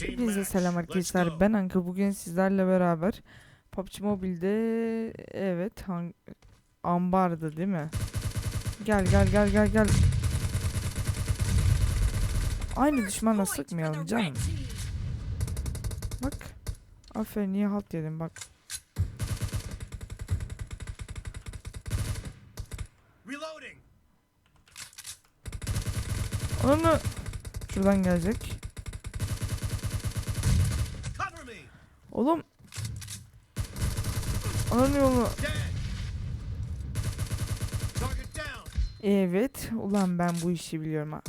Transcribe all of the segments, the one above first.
Hepinize selam arkadaşlar. Ben Anka. Bugün sizlerle beraber PUBG Mobile'de evet hang ambardı değil mi? Gel gel gel gel gel. Aynı düşmana sıkmayalım canım. Bak. Aferin niye halt yedim bak. Onu şuradan gelecek. Oğlum. Ananı yolu. Dead. Target down. Evet. Ulan ben bu işi biliyorum ha.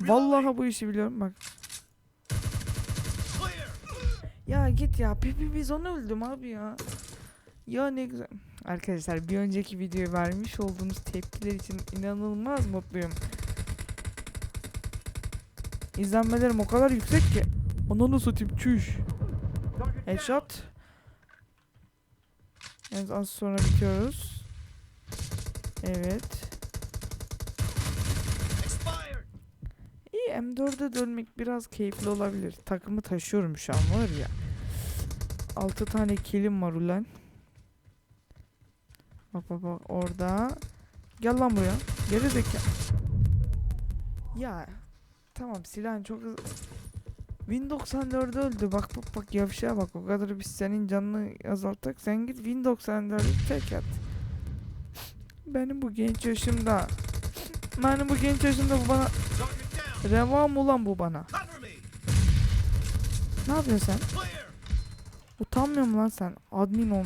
Vallahi bu işi biliyorum bak. Ya git ya. Pipi biz onu öldüm abi ya. Ya ne güzel. Arkadaşlar bir önceki videoya vermiş olduğunuz tepkiler için inanılmaz mutluyum. İzlenmelerim o kadar yüksek ki. Ananı satayım çüş. Headshot. Evet az sonra bitiyoruz. Evet. İyi M4'e dönmek biraz keyifli olabilir. Takımı taşıyorum şu an var ya. 6 tane killim var ulan. Bak bak bak orada. Gel lan buraya. Geri. Ya tamam silahın çok hızlı. Win 94 öldü. Bak bak bak yavşağa bak. O kadar biz senin canını azalttık. Sen git Win 94'ü tek at. Benim bu genç yaşımda. Benim bu genç yaşımda bu bana Target down. Reva mı ulan bu bana? Ne yapıyorsun sen? Utanmıyor musun lan sen? Admin ol.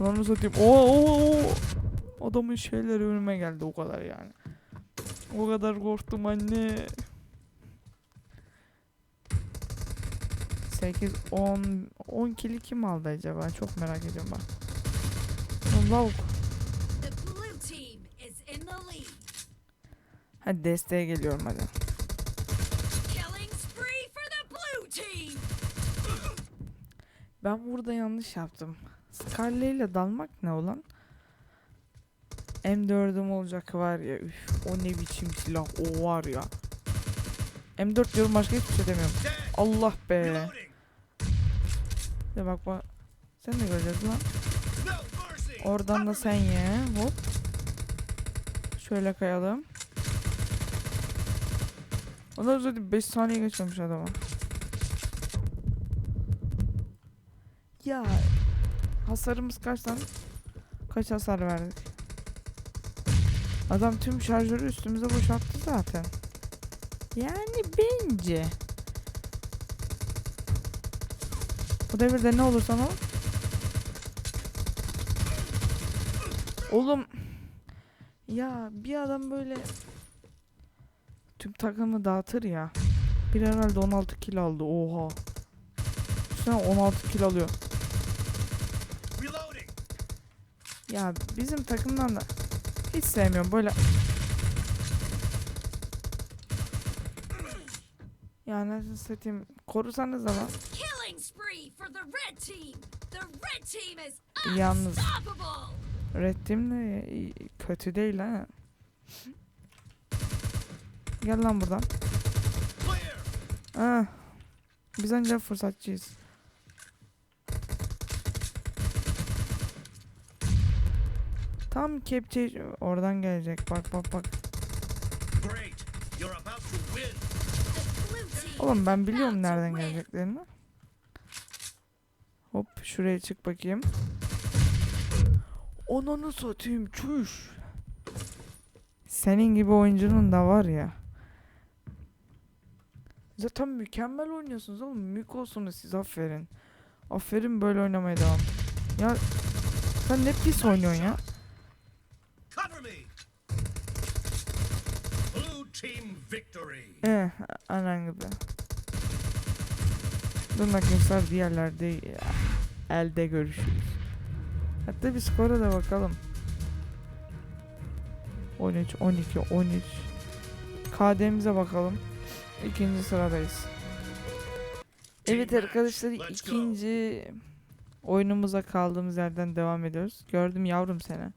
Lan satayım. Oo, oo, oo. Adamın şeyleri önüme geldi o kadar yani. O kadar korktum anne. 8 10 10 kili kim aldı acaba? Çok merak ediyorum ben. Lan lavuk. Hadi desteğe geliyorum hadi. Ben burada yanlış yaptım. Scarlet ile dalmak ne olan? M4'üm olacak var ya. Üf, o ne biçim silah o var ya. M4 diyorum başka hiçbir şey demiyorum. Allah be. De bak bak. Sen de göreceğiz lan. Oradan da sen ye. Hop. Şöyle kayalım. Ondan sonra 5 saniye geçmemiş adama. Ya hasarımız kaç lan? Kaç hasar verdik? Adam tüm şarjörü üstümüze boşalttı zaten. Yani bence. Bu devirde ne olursa ol. Oğlum ya bir adam böyle tüm takımı dağıtır ya. Bir herhalde 16 kill aldı. Oha. Sen 16 kill alıyor. Reloading. Ya bizim takımdan da hiç sevmiyorum böyle. Ya nasıl satayım korusanız ama Killing spree for the red team. The red team is Yalnız unstoppable. Red Team de kötü değil ha. Gel lan buradan. Ah. Biz ancak fırsatçıyız. Tam kepçe oradan gelecek. Bak bak bak. Great. You're about to win. The blue team Oğlum ben biliyorum nereden geleceklerini. Hop şuraya çık bakayım. Onunu satayım çüş. Senin gibi oyuncunun da var ya. Zaten mükemmel oynuyorsunuz oğlum. Mük olsunuz siz aferin. Aferin böyle oynamaya devam. Ya sen ne pis oynuyorsun ya. Eh anan gibi. Dur arkadaşlar diğerlerde elde görüşürüz. Hatta bir skora da bakalım. 13, 12, 13. KD'mize bakalım. İkinci sıradayız. Evet arkadaşlar ikinci oyunumuza kaldığımız yerden devam ediyoruz. Gördüm yavrum seni.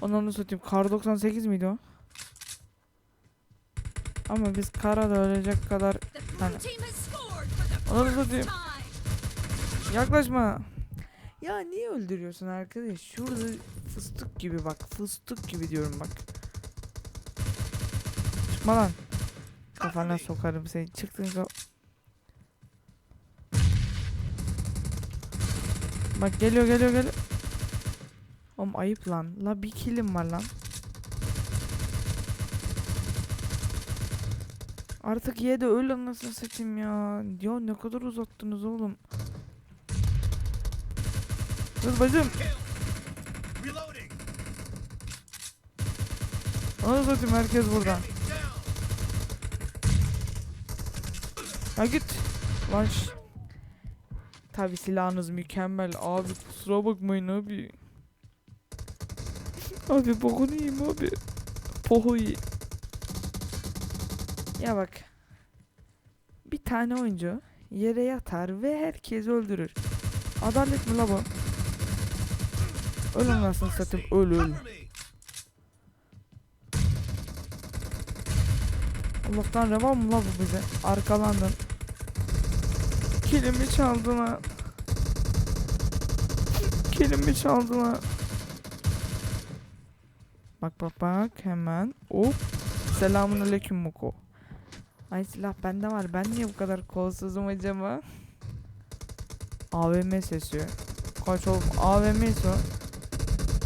Onu onu satayım. Kar 98 miydi o? Ama biz karada ölecek kadar Hani- first satayım. Yaklaşma. Ya niye öldürüyorsun arkadaş? Şurada fıstık gibi bak. Fıstık gibi diyorum bak. Çıkma lan. Kafana sokarım seni. Çıktın ka- Bak geliyor geliyor geliyor. Oğlum ayıp lan. La bir kilim var lan. Artık ye de öl anasını satayım ya. Ya ne kadar uzattınız oğlum. Kız bacım. Anasını satayım herkes burada. Ya git. Lan Tabi silahınız mükemmel abi kusura bakmayın abi. Abi bokunu yiyeyim abi. Pohu ye- Ya bak. Bir tane oyuncu yere yatar ve herkesi öldürür. Adalet mi la bu? Öl anasını satayım öl öl. Allah'tan revan mı la bu bize? Arkalandın. Kilimi çaldılar. Kilimi çaldılar. Bak bak bak hemen. Hop. Selamun aleyküm Muko. Ay silah bende var. Ben niye bu kadar kolsuzum acaba? AVM sesi. Kaç oğlum AVM o.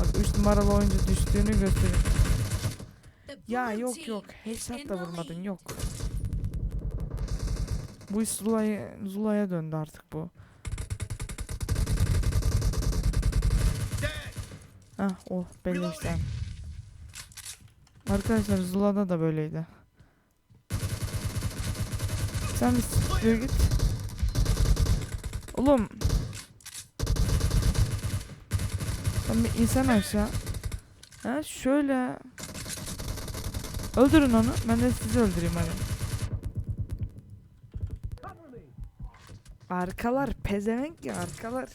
Bak 3 numaralı oyuncu düştüğünü gösteriyor. The Ya yok yok. Headshot da vurmadın yok. Bu iş Zula'ya Zula'ya döndü artık bu. Hah oh belli işte. Arkadaşlar Zula'da da böyleydi. Sen bir git. Oğlum. Sen bir insan aşağı. Ha şöyle. Öldürün onu. Ben de sizi öldüreyim hadi. Arkalar pezevenk ya arkalar.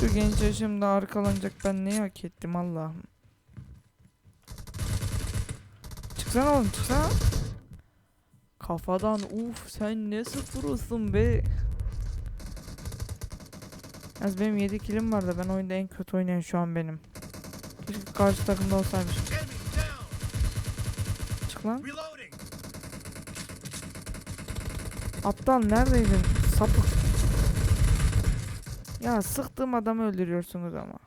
Şu genç yaşımda arkalanacak ben neyi hak ettim Allah'ım. Çıksana oğlum çıksana. Kafadan uf sen ne sıfırısın be. Az benim 7 kilim var da ben oyunda en kötü oynayan şu an benim. Keşke karşı takımda olsaymış. Çık lan. Aptal neredeydin? Sapık. Ya sıktığım adamı öldürüyorsunuz ama.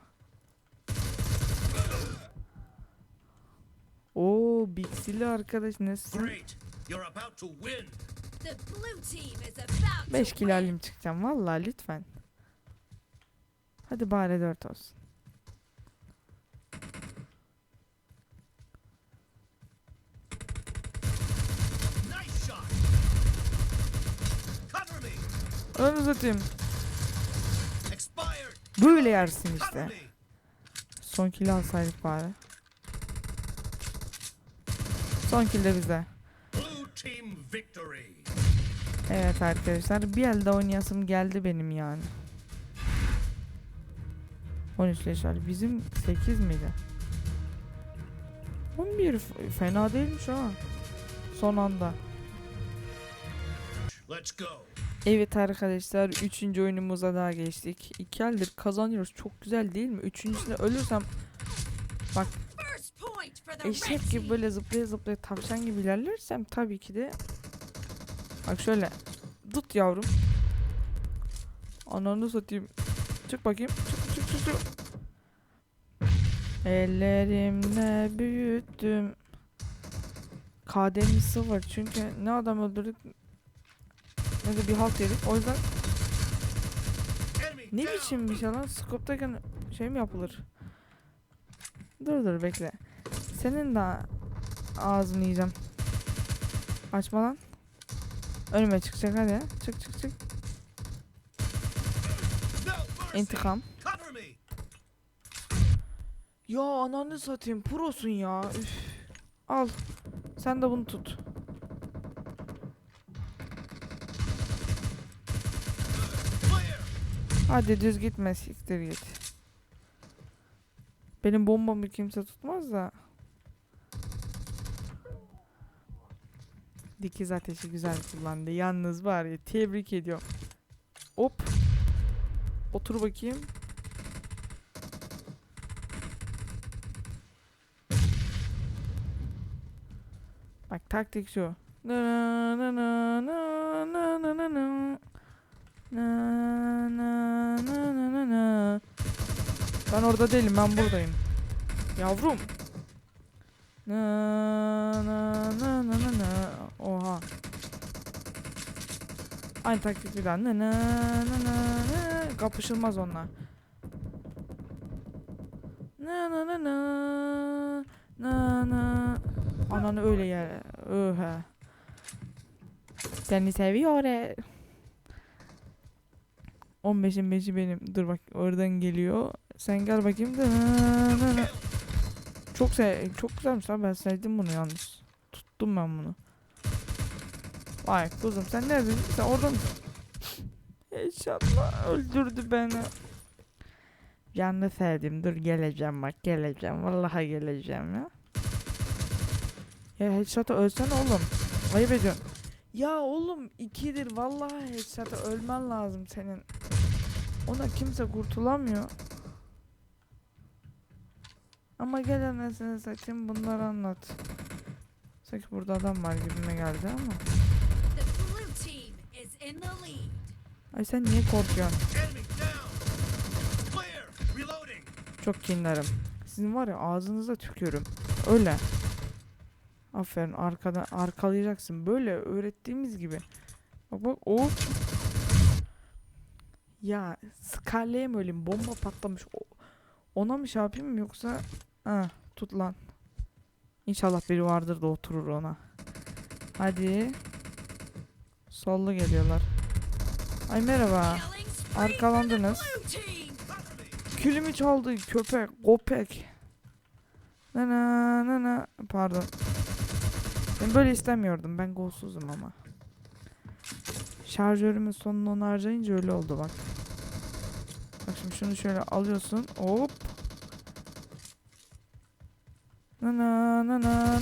Oo Bixili arkadaş nesin? Great. You're about to win. The blue team is about 5 to kilo alayım çıkacağım vallahi lütfen. Hadi bari 4 olsun. Ön uzatayım. Böyle yersin işte. Son kilo alsaydık bari. Son kill de victory. Evet arkadaşlar bir elde oynayasım geldi benim yani. 13 leş var. Bizim 8 miydi? 11 f- fena değilmiş ha. Son anda. Let's go. Evet arkadaşlar 3. oyunumuza daha geçtik. 2 eldir kazanıyoruz. Çok güzel değil mi? Üçüncüsünde ölürsem red eşek gibi böyle zıplaya zıplaya tavşan gibi ilerlersem tabii ki de Bak şöyle Tut yavrum Ananı satayım Çık bakayım Çık Ellerimle büyüttüm. KD'miz sıfır. Çünkü ne adam öldürdük ne de bir halt yedik. O yüzden ne biçim bir şey lan? Skoptayken şey mi yapılır? Dur dur bekle. Senin de ağzını yiyeceğim. Açma lan. Önüme çıkacak hadi. Çık çık çık. İntikam. Ya ananı satayım prosun ya. Üf. Al. Sen de bunu tut. Hadi düz gitme siktir git. Benim bombamı kimse tutmaz da. Dikiz ateşi güzel kullandı. Yalnız var ya tebrik ediyorum. Hop. Otur bakayım. Taktik şu. Ben orada değilim ben buradayım. Yavrum. Oha. Aynı taktik bir daha. Kapışılmaz onlar. Na na na na. Na na. Ananı öyle yer. Öhe. Seni seviyor. e. 15'in 5'i benim. Dur bak oradan geliyor. Sen gel bakayım. Çok se çok güzelmiş lan ben sevdim bunu yalnız. Tuttum ben bunu. Vay kuzum sen neredesin? Sen orada mısın? İnşallah öldürdü beni. Canlı sevdim. Dur geleceğim bak geleceğim. Vallahi geleceğim ya. Ya headshot'a ölsene oğlum. Ayıp ediyorsun. Ya oğlum ikidir vallahi headshot'a ölmen lazım senin. Ona kimse kurtulamıyor. Ama gel anasını satayım bunları anlat. Sanki burada adam var gibime geldi ama. Ay sen niye korkuyorsun? Çok kinlerim. Sizin var ya ağzınıza tükürüm. Öyle. Aferin arkada arkalayacaksın. Böyle öğrettiğimiz gibi. Bak bak o. Ya skaleye mi öleyim? Bomba patlamış. O- Ona mı şey yapayım yoksa ha tut lan. İnşallah biri vardır da oturur ona. Hadi. Sollu geliyorlar. Ay merhaba. Arkalandınız. Külümü çaldı köpek, kopek. Na na na na. Pardon. Ben böyle istemiyordum. Ben golsuzum ama. Şarjörümün sonunu onu harcayınca öyle oldu bak. Bak şimdi şunu şöyle alıyorsun. Hop. Na na na na na.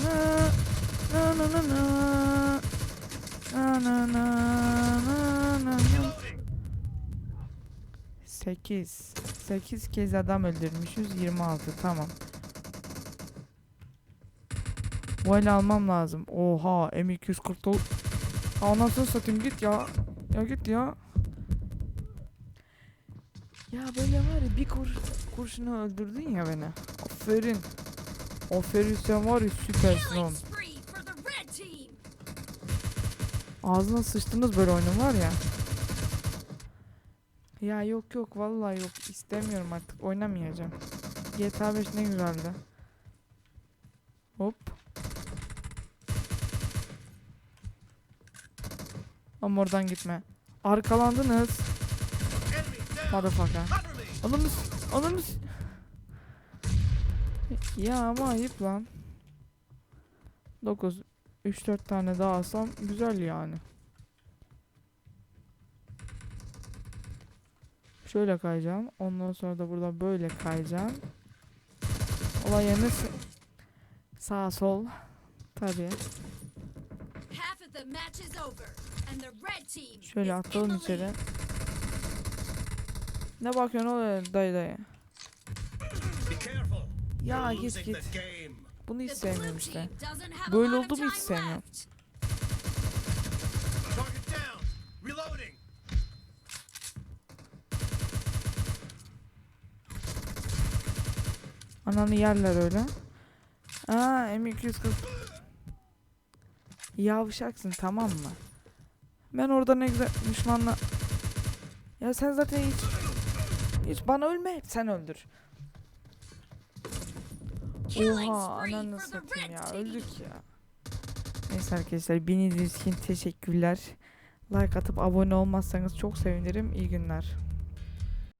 Na na na na. Na na na na na. Reloading. 8. 8 kez adam öldürmüşüz. 26 tamam. Bu almam lazım. Oha M249. Anasını satayım git ya. Ya git ya. Ya böyle var ya bir kur, kurşunu öldürdün ya beni. Aferin. Aferin sen var ya süpersin oğlum. Ağzına sıçtınız böyle oyunun var ya. Ya yok yok vallahi yok istemiyorum artık oynamayacağım. GTA 5 ne güzeldi. Hop. Ama oradan gitme. Arkalandınız. Motherfucker. Anamız. Anamız. Ya ama ayıp lan. 9. 3-4 tane daha alsam güzel yani. Şöyle kayacağım. Ondan sonra da burada böyle kayacağım. Olay yerine sağ sol. Tabii. Şöyle atalım the içeri. Ne bakıyorsun oğlum dayı dayı? Be careful. Ya git git. Bunu hiç sevmiyorum işte. Böyle oldu mu hiç sevmiyorum. Ananı yerler öyle. Aa M240. Yavşaksın tamam mı? Ben orada ne güzel düşmanla... Ya sen zaten hiç... Hiç bana ölme sen öldür. Oha ananı satayım ya öldük ya. Neyse arkadaşlar beni için teşekkürler. Like atıp abone olmazsanız çok sevinirim. İyi günler.